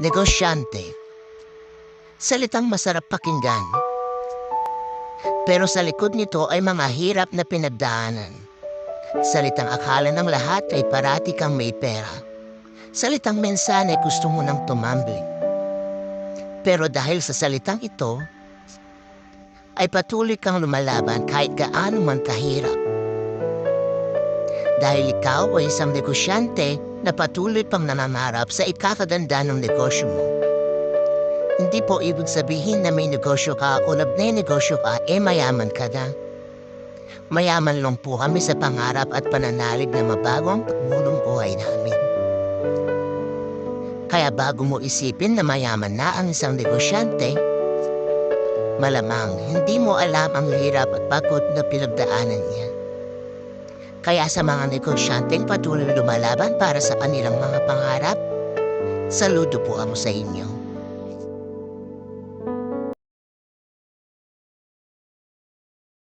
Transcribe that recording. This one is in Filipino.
Negosyante. Salitang masarap pakinggan. Pero sa likod nito ay mga hirap na pinagdaanan. Salitang akala ng lahat ay parati kang may pera. Salitang mensahe gusto mo nang tumambling. Pero dahil sa salitang ito, ay patuloy kang lumalaban kahit gaano man kahirap. Dahil ikaw ay isang negosyante na patuloy pang nanangarap sa ikakaganda ng negosyo mo. Hindi po ibig sabihin na may negosyo ka o negosyo ka, eh mayaman ka na. Mayaman lang po kami sa pangarap at pananalig na mabago ang pagmulong buhay namin. Kaya bago mo isipin na mayaman na ang isang negosyante, malamang hindi mo alam ang hirap at pagod na pinagdaanan niya. Kaya sa mga negosyanteng patuloy lumalaban para sa kanilang mga pangarap, saludo po ako sa inyo.